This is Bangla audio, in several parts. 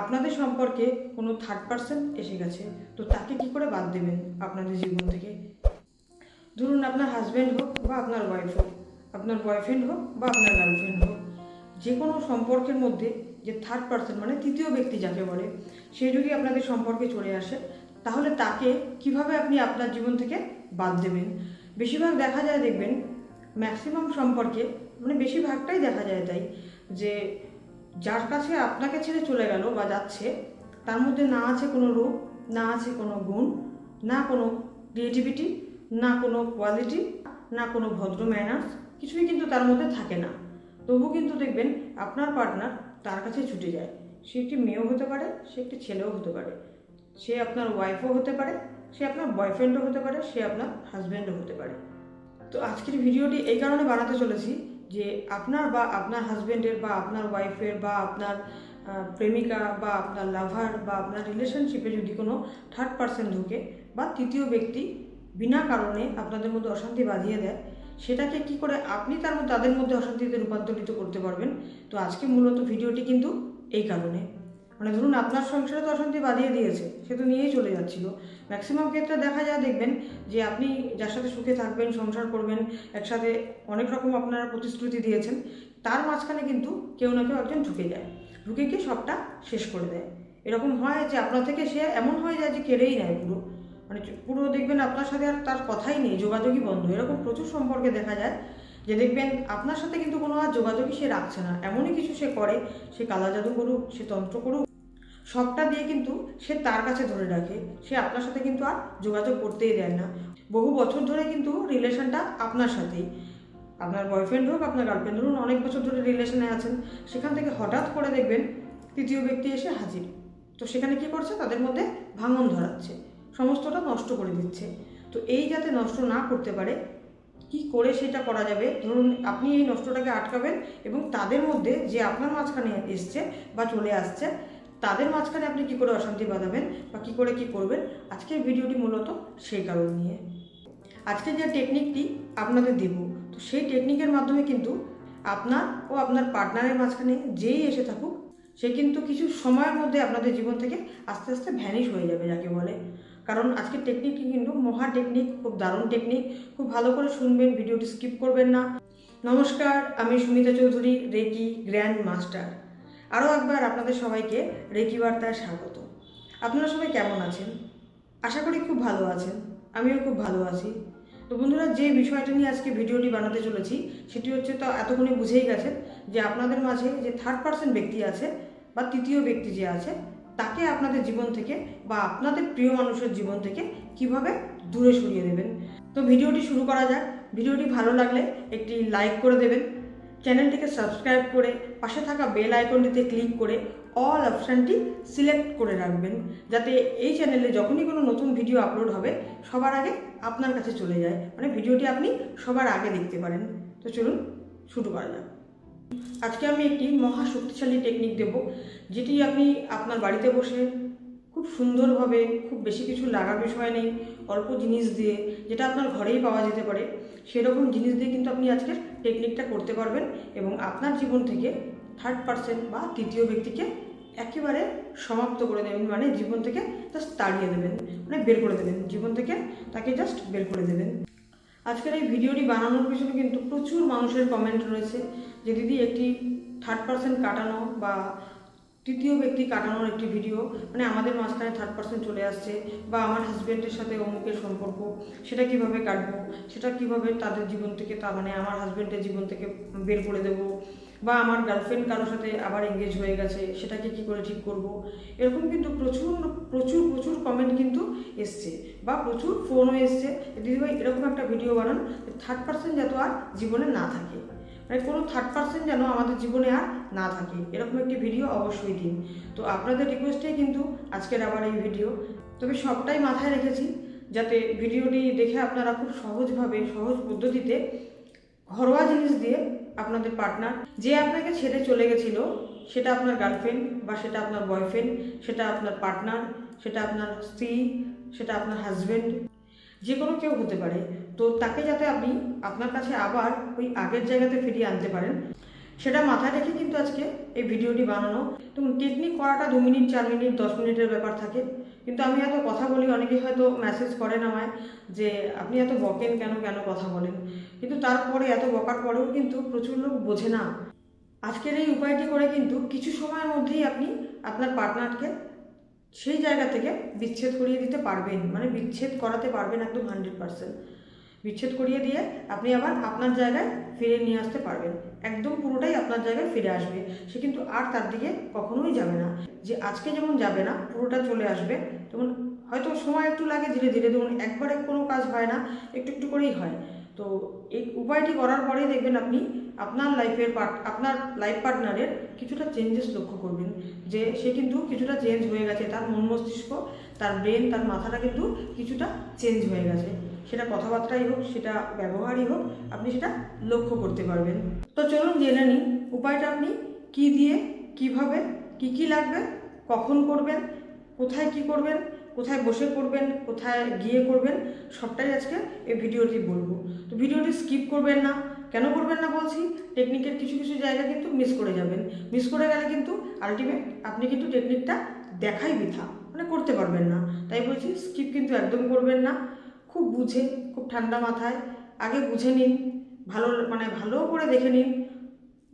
আপনাদের সম্পর্কে কোনো থার্ড পার্সন এসে গেছে, তো তাকে কি করে বাদ দেবেন আপনাদের জীবন থেকে? ধরুন আপনার হাজব্যান্ড হোক বা আপনার ওয়াইফ হোক, আপনার বয়ফ্রেন্ড হোক বা আপনার গার্লফ্রেন্ড হোক যে কোনো সম্পর্কের মধ্যে যে থার্ড পার্সন মানে তৃতীয় ব্যক্তি যাকে বলে, সে যদি আপনাদের সম্পর্কে চলে আসে, তাহলে তাকে কীভাবে আপনি আপনার জীবন থেকে বাদ দেবেন? বেশিরভাগ দেখা যায় দেখবেন ম্যাক্সিমাম সম্পর্কে মানে বেশিরভাগটাই দেখা যায় তাই, যে যার কাছে আপনাকে ছেড়ে চলে গেল বা যাচ্ছে, তার মধ্যে না আছে কোনো রূপ, না আছে কোনো গুণ, না কোনো ক্রিয়েটিভিটি না কোনো কোয়ালিটি না কোনো ভদ্র ম্যানার্স কিছুই কিন্তু তার মধ্যে থাকে না। তবু কিন্তু দেখবেন আপনার পার্টনার তার কাছে ছুটে যায়। সে একটি মেয়েও হতে পারে, সে একটি ছেলেও হতে পারে। সে আপনার ওয়াইফও হতে পারে, সে আপনার বয়ফ্রেন্ডও হতে পারে, সে আপনার হাজব্যান্ডও হতে পারে। তো আজকের ভিডিওটি এই কারণে বানাতে চলেছি যে আপনার বা আপনার হাজব্যান্ডের বা আপনার ওয়াইফের বা আপনার প্রেমিকা বা আপনার লাভার বা আপনার রিলেশনশিপে যদি কোনো থার্ড পার্সন ঢুকে বা তৃতীয় ব্যক্তি বিনা কারণে আপনাদের মধ্যে অশান্তি বাঁধিয়ে দেয়, সেটাকে কি করে আপনি তার তাদের মধ্যে অশান্তিতে রূপান্তরিত করতে পারবেন? তো আজকে মূলত ভিডিওটি কিন্তু এই কারণে। মানে ধরুন আপনার সংসারে তো অশান্তি বাঁধিয়ে দিয়েছে, সে তো নিয়েই চলে যাচ্ছিল। ম্যাক্সিমাম ক্ষেত্রে দেখা যায়, দেখবেন যে আপনি যার সাথে সুখে থাকবেন, সংসার করবেন, একসাথে অনেক রকম আপনারা প্রতিশ্রুতি দিয়েছেন, তার মাঝখানে কিন্তু কেউ না কেউ একজন ঢুকে যায়। ঢুকে গিয়ে সবটা শেষ করে দেয়। এরকম হয় যে আপনার থেকে সে এমন হয়ে যায় যে কেড়েই নেয় পুরো। মানে পুরো দেখবেন আপনার সাথে আর তার কথাই নেই, যোগাযোগই বন্ধ। এরকম প্রচুর সম্পর্কে দেখা যায় যে দেখবেন আপনার সাথে কিন্তু কোনো আর যোগাযোগই সে রাখছে না। এমনই কিছু সে করে, সে কালা জাদু করুক, সে তন্ত্র করুক সবটা দিয়ে কিন্তু সে তার কাছে ধরে রাখে। সে আপনার সাথে কিন্তু আর যোগাযোগ করতেই দেয় না। বহু বছর ধরে কিন্তু রিলেশনটা আপনার সাথেই। আপনার বয়ফ্রেন্ড হোক, আপনার গার্লফ্রেন্ড ধরুন অনেক বছর ধরে রিলেশনে আছেন। সেখান থেকে হঠাৎ করে দেখবেন তৃতীয় ব্যক্তি এসে হাজির। তো সেখানে কি করছে? তাদের মধ্যে ভাঙন ধরাচ্ছে। সমস্তটা নষ্ট করে দিচ্ছে। তো এই যাতে নষ্ট না করতে পারে, কি করে সেটা করা যাবে? ধরুন আপনি এই নষ্টটাকে আটকাবেন এবং তাদের মধ্যে যে আপনার মাঝখানে এসছে বা চলে আসছে তাদের মাঝখানে আপনি কি করে অশান্তি বাঁধাবেন বা কি করে কি করবেন? আজকের ভিডিওটি মূলত সেই কারণ নিয়ে। আজকে যে টেকনিকটি আপনাদের দেব, তো সেই টেকনিকের মাধ্যমে কিন্তু আপনার ও আপনার পার্টনারের মাঝখানে যেই এসে থাকুক, সে কিন্তু কিছু সময়ের মধ্যে আপনাদের জীবন থেকে আস্তে আস্তে ভ্যানিশ হয়ে যাবে, যাকে বলে। কারণ আজকের টেকনিকটি কিন্তু মহা টেকনিক খুব দারুণ টেকনিক খুব ভালো করে শুনবেন, ভিডিওটি স্কিপ করবেন না। নমস্কার, আমি Sumita Chowdhury, reiki grand master. আরও একবার আপনাদের সবাইকে রেকি বার্তায় স্বাগত। আপনারা সবাই কেমন আছেন? আশা করি খুব ভালো আছেন। আমিও খুব ভালো আছি। তো বন্ধুরা, যে বিষয়টা নিয়ে আজকে ভিডিওটি বানাতে চলেছি, সেটি হচ্ছে তো এতক্ষণে বুঝেই গেছেন যে আপনাদের মাঝে যে থার্ড পার্সন ব্যক্তি আছে বা তৃতীয় ব্যক্তি যে আছে, তাকে আপনাদের জীবন থেকে বা আপনাদের প্রিয় মানুষের জীবন থেকে কীভাবে দূরে সরিয়ে দেবেন? তো ভিডিওটি শুরু করা যাক। ভিডিওটি ভালো লাগলে একটি লাইক করে দেবেন। চ্যানেলটিকে সাবস্ক্রাইব করে পাশে থাকা বেল আইকনটিতে ক্লিক করে অল অপশানটি সিলেক্ট করে রাখবেন। যাতে এই চ্যানেলে যখনই কোনো নতুন ভিডিও আপলোড হবে, সবার আগে আপনার কাছে চলে যায়। মানে ভিডিওটি আপনি সবার আগে দেখতে পারেন। তো চলুন শুরু করা যাক। আজকে আমি একটি মহা শক্তিশালী টেকনিক দেব, যেটি আপনি আপনার বাড়িতে বসে খুব সুন্দরভাবে খুব বেশি কিছু লাগার বিষয় নেই, অল্প জিনিস দিয়ে, যেটা আপনার ঘরেই পাওয়া যেতে পারে, সেরকম জিনিস দিয়ে কিন্তু আপনি আজকের টেকনিকটা করতে পারবেন এবং আপনার জীবন থেকে থার্ড পার্সন বা তৃতীয় ব্যক্তিকে একেবারে সমাপ্ত করে দেবেন মানে জীবন থেকে জাস্ট তাড়িয়ে দেবেন মানে বের করে দেবেন, জীবন থেকে তাকে জাস্ট বের করে দেবেন। আজকের এই ভিডিওটি বানানোর পিছনে কিন্তু প্রচুর মানুষের কমেন্ট রয়েছে যে, দিদি, একটি থার্ড পার্সন কাটানো বা তৃতীয় ব্যক্তি কাটানোর একটি ভিডিও মানে আমাদের মাঝখানে থার্ড পার্সন চলে আসছে, বা আমার হাজব্যান্ডের সাথে অমুকের সম্পর্ক, সেটা কীভাবে কাটবো? সেটা কীভাবে তাদের জীবন থেকে তা মানে আমার হাজব্যান্ডের জীবন থেকে বের করে দেবো? বা আমার গার্লফ্রেন্ড কারোর সাথে আবার এঙ্গেজ হয়ে গেছে, সেটাকে কি করে ঠিক করব? এরকম কিন্তু প্রচুর প্রচুর প্রচুর কমেন্ট কিন্তু এসছে, বা প্রচুর ফোনও এসছে। দিদিভাই, এরকম একটা ভিডিও বানান থার্ড পার্সন যাতে আর জীবনে না থাকে। মানে কোনো থার্ড পার্সন যেন আমাদের জীবনে আর না থাকে। এরকম একটি ভিডিও অবশ্যই দিন। তো আপনাদের রিকোয়েস্টেই কিন্তু আজকের আমার এই ভিডিও তবে সবটাই মাথায় রেখেছি, যাতে ভিডিওটি দেখে আপনারা খুব সহজভাবে, সহজ পদ্ধতিতে ঘরোয়া জিনিস দিয়ে আপনাদের পার্টনার যে আপনাকে ছেড়ে চলে গেছিল, সেটা আপনার গার্লফ্রেন্ড বা সেটা আপনার বয়ফ্রেন্ড সেটা আপনার পার্টনার সেটা আপনার স্ত্রী, সেটা আপনার হাজব্যান্ড যে কোনো কেউ হতে পারে। তো তাকে যাতে আপনি আপনার কাছে আবার ওই আগের জায়গাতে ফিরিয়ে আনতে পারেন, সেটা মাথায় রেখে কিন্তু আজকে এই ভিডিওটি বানানো। দেখুন টেকনিক করাটা দু মিনিট, চার মিনিট, দশ মিনিটের ব্যাপার থাকে। কিন্তু আমি এত কথা বলি, অনেকেই হয়তো মেসেজ করেন আমায় যে, আপনি এত বকেন কেন কেন কথা বলেন? কিন্তু তারপরে এত বকার পরেও কিন্তু প্রচুর লোক বোঝে না। আজকের এই উপায়টি করে কিন্তু কিছু সময়ের মধ্যেই আপনি আপনার পার্টনারকে সেই জায়গা থেকে বিচ্ছেদ করিয়ে দিতে পারবেন। মানে বিচ্ছেদ করাতে পারবেন একদম হান্ড্রেড পার্সেন্ট। বিচ্ছেদ করিয়ে দিয়ে আপনি আবার আপনার জায়গায় ফিরে নিয়ে আসতে পারবেন। একদম পুরোটাই আপনার জায়গায় ফিরে আসবে। সে কিন্তু আর তার দিকে কখনোই যাবে না। যে আজকে যেমন যাবে না, পুরোটা চলে আসবে। তেমন হয়তো সময় একটু লাগে ধীরে ধীরে। ধরুন একবারে কোনো কাজ হয় না, একটু একটু করেই হয়। তো এই উপায়টি করার পরেই দেখবেন আপনি আপনার লাইফের পার্ট আপনার লাইফ পার্টনারের কিছুটা চেঞ্জেস লক্ষ্য করবেন। যে সে কিন্তু কিছুটা চেঞ্জ হয়ে গেছে, তার মন মস্তিষ্ক, তার ব্রেন তার মাথাটা কিন্তু কিছুটা চেঞ্জ হয়ে গেছে। সেটা কথাবার্তাই হোক, সেটা ব্যবহারই হোক, আপনি সেটা লক্ষ্য করতে পারবেন। তো চলুন জেনে নিন উপায়টা আপনি কি দিয়ে, কীভাবে, কি কি লাগবে, কখন করবেন, কোথায় কি করবেন কোথায় বসে করবেন কোথায় গিয়ে করবেন সবটাই আজকে এই ভিডিওটি বলব। তো ভিডিওটি স্কিপ করবেন না। কেন করবেন না বলছি? টেকনিকের কিছু কিছু জায়গা কিন্তু মিস করে যাবেন। মিস করে গেলে কিন্তু আলটিমেট আপনি কিন্তু টেকনিকটা দেখাই বৃথা মানে করতে পারবেন না। তাই বলছি স্কিপ কিন্তু একদম করবেন না। খুব বুঝে, খুব ঠান্ডা মাথায়, আগে বুঝে নিন, ভালো মানে ভালো করে দেখে নিন,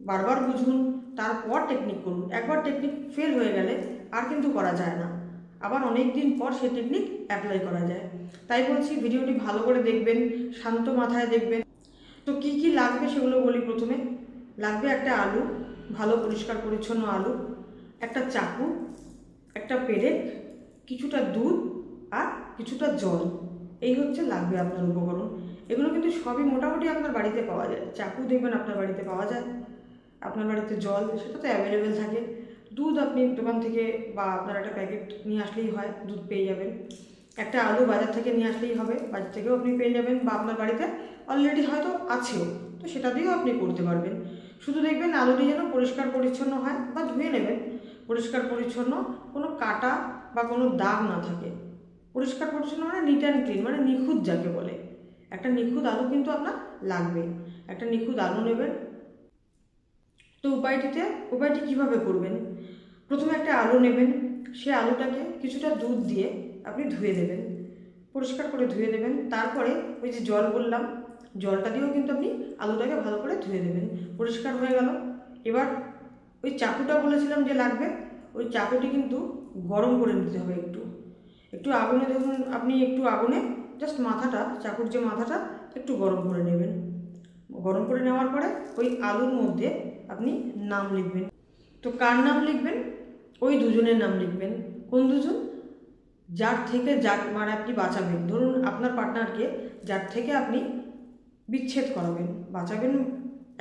বারবার বুঝুন, তারপর টেকনিক করুন। একবার টেকনিক ফেল হয়ে গেলে আর কিন্তু করা যায় না। আবার অনেক দিন পর সে টেকনিক অ্যাপ্লাই করা যায়। তাই বলছি, ভিডিওটি ভালো করে দেখবেন, শান্ত মাথায় দেখবেন। তো কি কি লাগবে সেগুলো বলি প্রথমে। লাগবে একটা আলু, ভালো পরিষ্কার পরিচ্ছন্ন আলু, একটা চাকু, একটা পেরেক, কিছুটা দুধ আর কিছুটা জল। এই হচ্ছে লাগবে আপনার উপকরণ। এগুলো কিন্তু সবই মোটামুটি আপনার বাড়িতে পাওয়া যায়। চাকু দেখবেন আপনার বাড়িতে পাওয়া যায়। আপনার বাড়িতে জল, সেটা তো অ্যাভেলেবেল থাকে। দুধ আপনি দোকান থেকে বা আপনার একটা প্যাকেট নিয়ে আসলেই হয়, দুধ পেয়ে যাবেন। একটা আলু বাজার থেকে নিয়ে আসলেই হবে, বাজার থেকেও আপনি পেয়ে যাবেন বা আপনার বাড়িতে অলরেডি হয়তো আছেও, তো সেটা দিয়েও আপনি করতে পারবেন। শুধু দেখবেন আলুটি যেন পরিষ্কার পরিচ্ছন্ন হয় বা ধুয়ে নেবেন। পরিষ্কার পরিচ্ছন্ন, কোনো কাটা বা কোনো দাগ না থাকে। পরিষ্কার পরিচ্ছন্ন মানে নিট অ্যান্ড ক্লিন মানে নিখুঁত যাকে বলে। একটা নিখুঁত আলু কিন্তু আপনার লাগবে। একটা নিখুঁত আলু নেবেন। তো উপায়টিতে, উপায়টি কীভাবে করবেন? প্রথমে একটা আলু নেবেন। সে আলুটাকে কিছুটা দুধ দিয়ে আপনি ধুয়ে দেবেন। পরিষ্কার করে ধুয়ে দেবেন। তারপরে ওই যে জল বললাম, জলটা দিয়েও কিন্তু আপনি আলুটাকে ভালো করে ধুয়ে দেবেন। পরিষ্কার হয়ে গেল। এবার ওই চাকুটা বলেছিলাম যে লাগবে, ওই চাকুটি কিন্তু গরম করে নিতে হবে একটু। একটু আগুনে দেখুন আপনি একটু আগুনে জাস্ট মাথাটা, চাকুর যে মাথাটা, একটু গরম করে নেবেন। গরম করে নেওয়ার পরে ওই আলুর মধ্যে আপনি নাম লিখবেন। তো কার নাম লিখবেন? ওই দুজনের নাম লিখবেন। কোন দুজন? যার থেকে যার মানে আপনি বাঁচাবেন। ধরুন আপনার পার্টনারকে যার থেকে আপনি বিচ্ছেদ করাবেন। বাঁচাবেন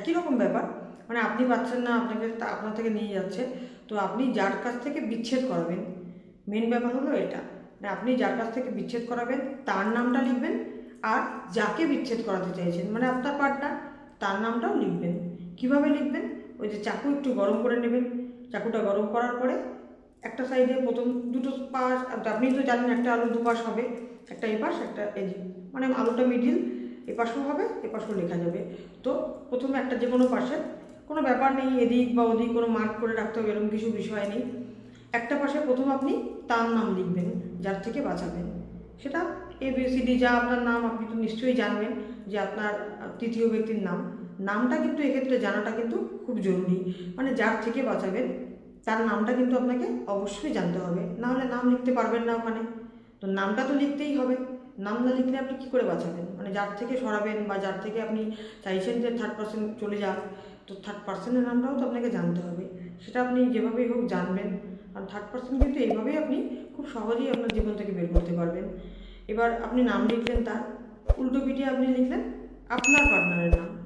একই রকম ব্যাপার। মানে আপনি পাচ্ছেন না, আপনাকে আপনার থেকে নিয়ে যাচ্ছে। তো আপনি যার কাছ থেকে বিচ্ছেদ করাবেন মেন ব্যাপার হলো এটা। মানে আপনি যার কাছ থেকে বিচ্ছেদ করাবেন, তার নামটা লিখবেন আর যাকে বিচ্ছেদ করাতে চাইছেন মানে আপনার পার্টনার তার নামটাও লিখবেন। কীভাবে লিখবেন? ওই যে চাকু একটু গরম করে নেবেন। চাকুটা গরম করার পরে একটা সাইডে প্রথম দুটো পাশ আপনি তো জানেন একটা আলু দুপাশ হবে, একটা এপাশ, একটা এদিক মানে আলুটা মিডিল এপাশও হবে, এপাশও লেখা যাবে। তো প্রথমে একটা যে কোনো পাশে, কোনো ব্যাপার নেই, এদিক বা ওদিক, কোনো মার্ক করে রাখতে হবে, এরকম কিছু বিষয় নেই। একটা পাশে প্রথম আপনি তার নাম লিখবেন, যার থেকে বাঁচাবেন। সেটা এ বি সি ডি যা আপনার নাম, আপনি তো নিশ্চয়ই জানবেন যে আপনার তৃতীয় ব্যক্তির নাম। নামটা কিন্তু এক্ষেত্রে জানাটা কিন্তু খুব জরুরি। মানে যার থেকে বাঁচাবেন, তার নামটা কিন্তু আপনাকে অবশ্যই জানতে হবে। না হলে নাম লিখতে পারবেন না ওখানে। তো নামটা তো লিখতেই হবে। নাম না লিখলে আপনি কী করে বাঁচাবেন? মানে যার থেকে সরাবেন বা যার থেকে আপনি চাইছেন যে থার্ড পার্সন চলে যাক, তো থার্ড পার্সনের নামটাও তো আপনাকে জানতে হবে। সেটা আপনি যেভাবেই হোক জানবেন। আর থার্ড পার্সন কিন্তু এইভাবেই আপনি খুব সহজেই আপনার জীবন থেকে বের করতে পারবেন। এবার আপনি নাম লিখলেন তার, উল্টো পিঠিয়ে আপনি লিখলেন আপনার পার্টনারের নাম।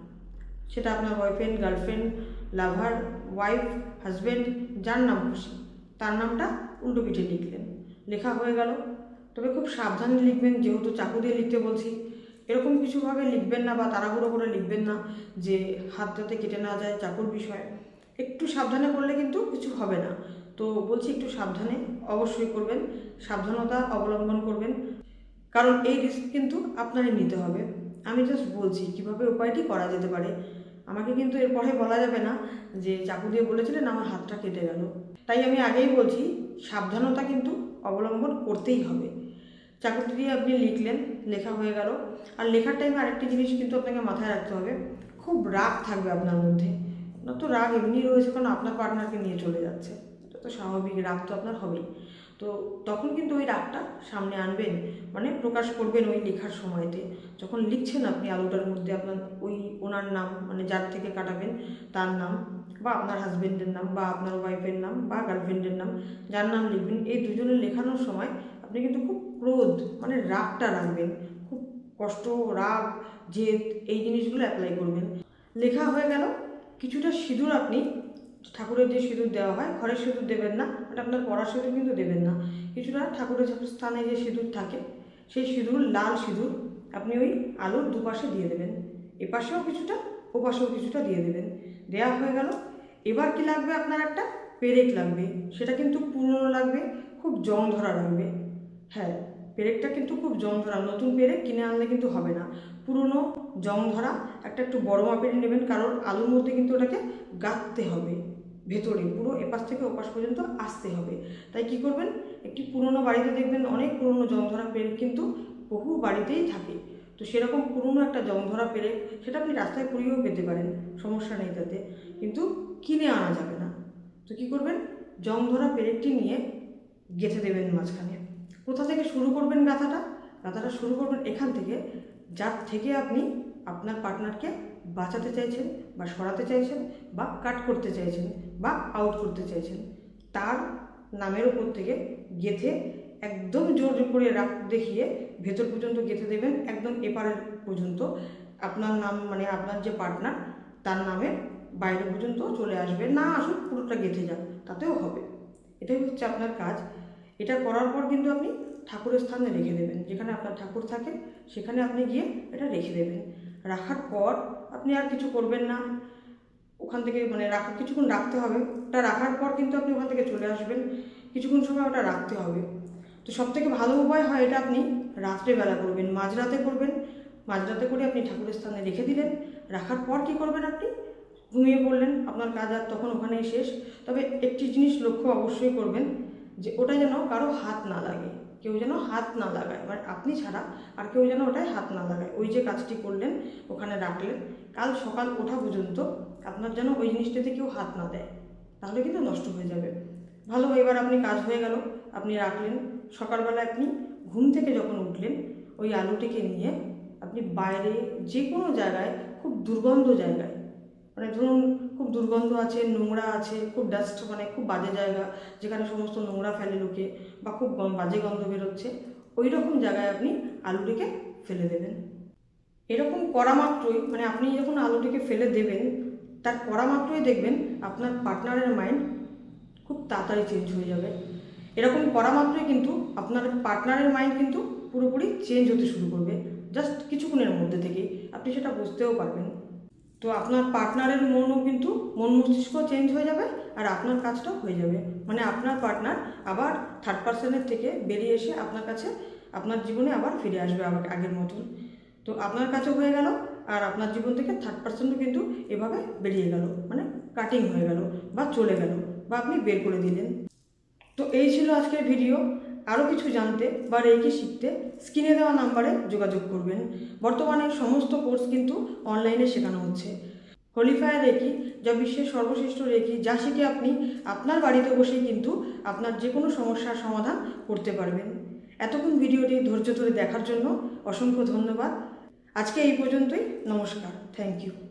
সেটা আপনার boyfriend girlfriend lover wife husband যার নাম খুশি, তার নামটা উল্টো পিঠে লিখলেন। লেখা হয়ে গেল। তবে খুব সাবধানে লিখবেন, যেহেতু চাকু দিয়ে লিখতে বলছি। এরকম কিছুভাবে লিখবেন না বা তাড়াহুড়ো করে লিখবেন না যে হাত যাতে কেটে না যায় চাকুর বিষয়। একটু সাবধানে করলে কিন্তু কিছু হবে না। তো বলছি একটু সাবধানে অবশ্যই করবেন, সাবধানতা অবলম্বন করবেন। কারণ এই রিস্ক কিন্তু আপনারই নিতে হবে। আমি জাস্ট বলছি কীভাবে উপায়টি করা যেতে পারে। আমাকে কিন্তু এরপরে বলা যাবে না যে চাকু দিয়ে বলেছিলেন আমার হাতটা কেটে গেল। তাই আমি আগেই বলছি, সাবধানতা কিন্তু অবলম্বন করতেই হবে। চাকুটি দিয়ে আপনি লিখলেন, লেখা হয়ে গেল। আর লেখার টাইমে আরেকটি জিনিস কিন্তু আপনাকে মাথায় রাখতে হবে, খুব রাগ থাকবে আপনার মধ্যে। আপনার তো রাগ এমনি রয়েছে কারণ আপনার পার্টনারকে নিয়ে চলে যাচ্ছে। এটা তো স্বাভাবিক, রাগ তো আপনার হবেই। তো তখন কিন্তু ওই রাগটা সামনে আনবেন মানে প্রকাশ করবেন ওই লেখার সময়তে। যখন লিখছেন আপনি আলুটার মধ্যে আপনার ওই ওনার নাম মানে যার থেকে কাটাবেন তার নাম, বা আপনার হাজবেন্ডের নাম, বা আপনার ওয়াইফের নাম, বা গার্লফ্রেন্ডের নাম, যার নাম লিখবেন, এই দুজনের লেখানোর সময় আপনি কিন্তু খুব ক্রোধ মানে রাগটা রাখবেন। খুব কষ্ট, রাগ, জেদ, এই জিনিসগুলো অ্যাপ্লাই করবেন। লেখা হয়ে গেল, কিছুটা সিঁদুর আপনি ঠাকুরের যে সিঁদুর দেওয়া হয়, ঘরের সিঁদুর দেবেন না এটা আপনার পড়ার সিঁদুর কিন্তু দেবেন না। কিছুটা ঠাকুরের স্থানে যে সিঁদুর থাকে, সেই সিঁদুর, লাল সিঁদুর, আপনি ওই আলুর দুপাশে দিয়ে দেবেন। এপাশেও কিছুটা, ওপাশেও কিছুটা দিয়ে দেবেন। দেওয়া হয়ে গেল। এবার কি লাগবে আপনার একটা? পেরেক লাগবে। সেটা কিন্তু পুরনো লাগবে, খুব জং ধরা লাগবে। হ্যাঁ পেরেকটা কিন্তু খুব জং ধরা নতুন পেরেক কিনে আনলে কিন্তু হবে না। পুরনো জং ধরা একটা একটু বড় মাপের নেবেন, কারণ আলুর মধ্যে কিন্তু ওটাকে গাঁথতে হবে। ভেতরে, পুরো এপাশ থেকে ওপাশ পর্যন্ত আসতে হবে। তাই কি করবেন? একটি পুরনো বাড়িতে দেখবেন অনেক পুরনো জমধরা পেরেক কিন্তু বহু বাড়িতেই থাকে। তো সেরকম পুরনো একটা জমধরা পেরেক সেটা আপনি রাস্তায় কুড়িয়েও পেতে পারেন, সমস্যা নেই তাতে। কিন্তু কিনে আনা যাবে না। তো কি করবেন? জমধরা পেরেকটি নিয়ে গেঁথে দেবেন মাঝখানে। কোথা থেকে শুরু করবেন গাঁথাটা? গাঁথাটা শুরু করবেন এখান থেকে। যার থেকে আপনি আপনার পার্টনারকে বাঁচাতে চাইছেন বা সরাতে চাইছেন বা কাট করতে চাইছেন। বা আউট করতে চাইছেন, তার নামের উপর থেকে গেথে একদম জোর করে রাখ দেখিয়ে ভেতর পর্যন্ত গেঁথে দেবেন, একদম এপারের পর্যন্ত। আপনার নাম মানে আপনার যে পার্টনার তার নামে বাইরে পর্যন্ত চলে আসবে। না আসুক, পুরোটা গেঁথে যাক, তাতেও হবে। এটাই হচ্ছে আপনার কাজ। এটা করার পর কিন্তু আপনি ঠাকুরের স্থানে রেখে দেবেন। যেখানে আপনার ঠাকুর থাকে, সেখানে আপনি গিয়ে এটা রেখে দেবেন। রাখার পর আপনি আর কিছু করবেন না। ওখান থেকে মানে রাখা, কিছুক্ষণ রাখতে হবে। ওটা রাখার পর কিন্তু আপনি ওখান থেকে চলে আসবেন। কিছুক্ষণ সময় ওটা রাখতে হবে। তো সব থেকে ভালো উপায় হয় এটা আপনি রাত্রেবেলা করবেন, মাঝরাতে করবেন। মাঝরাতে করে আপনি ঠাকুরের স্থানে রেখে দিলেন। রাখার পর কি করবেন আপনি? ঘুমিয়ে পড়লেন, আপনার কাজ আর তখন ওখানেই শেষ। তবে একটি জিনিস লক্ষ্য অবশ্যই করবেন, যে ওটা যেন কারও হাত না লাগে। কেউ যেন হাত না লাগায়। মানে আপনি ছাড়া আর কেউ যেন ওটায় হাত না লাগায়। ওই যে কাজটি করলেন, ওখানে রাখলেন। কাল সকাল ওঠা পর্যন্ত আপনার যেন ওই জিনিসটাতে কেউ হাত না দেয়, তাহলে কিন্তু নষ্ট হয়ে যাবে। ভালো, এবার আপনি কাজ হয়ে গেল, আপনি রাখলেন। সকালবেলা আপনি ঘুম থেকে যখন উঠলেন, ওই আলুটিকে নিয়ে আপনি বাইরে যে কোনো জায়গায়, খুব দুর্গন্ধ জায়গায় মানে ধরুন খুব দুর্গন্ধ আছে, নোংরা আছে, খুব ডাস্ট মানে খুব বাজে জায়গা, যেখানে সমস্ত নোংরা ফেলে লোকে বা খুব বাজে গন্ধ বেরোচ্ছে ওই রকম জায়গায় আপনি আলুটিকে ফেলে দেবেন। এরকম করা মাত্রই মানে আপনি যখন আলুটিকে ফেলে দেবেন তার করা মাত্রই দেখবেন আপনার পার্টনারের মাইন্ড খুব তাড়াতাড়ি চেঞ্জ হয়ে যাবে। এরকম করা মাত্রই কিন্তু আপনার পার্টনারের মাইন্ড কিন্তু পুরোপুরি চেঞ্জ হতে শুরু করবে জাস্ট কিছুক্ষণের মধ্যে থেকেই। আপনি সেটা বুঝতেও পারবেন। তো আপনার পার্টনারের মনও কিন্তু মন মস্তিষ্ক চেঞ্জ হয়ে যাবে আর আপনার কাজটাও হয়ে যাবে। মানে আপনার পার্টনার আবার থার্ড পার্সনের থেকে বেরিয়ে এসে আপনার কাছে, আপনার জীবনে আবার ফিরে আসবে আবার আগের মতন। তো আপনার কাছেও হয়ে গেল। আর আপনার জীবন থেকে থার্ড পার্সেন্টও কিন্তু এভাবে বেরিয়ে গেল মানে কাটিং হয়ে গেল বা চলে গেল বা আপনি বের করে দিলেন। তো এই ছিল আজকের ভিডিও আরও কিছু জানতে বা রেকি শিখতে স্ক্রিনে দেওয়া নাম্বারে যোগাযোগ করবেন। বর্তমানে সমস্ত কোর্স কিন্তু অনলাইনে শেখানো হচ্ছে। হোলিফায়ার রেকি যা বিশ্বের সর্বশ্রেষ্ঠ রেকি যা শিখে আপনি আপনার বাড়িতে বসেই কিন্তু আপনার যে কোনো সমস্যার সমাধান করতে পারবেন। এতক্ষণ ভিডিওটি ধৈর্য ধরে দেখার জন্য অসংখ্য ধন্যবাদ। আজকে এই পর্যন্তই নমস্কার থ্যাংক ইউ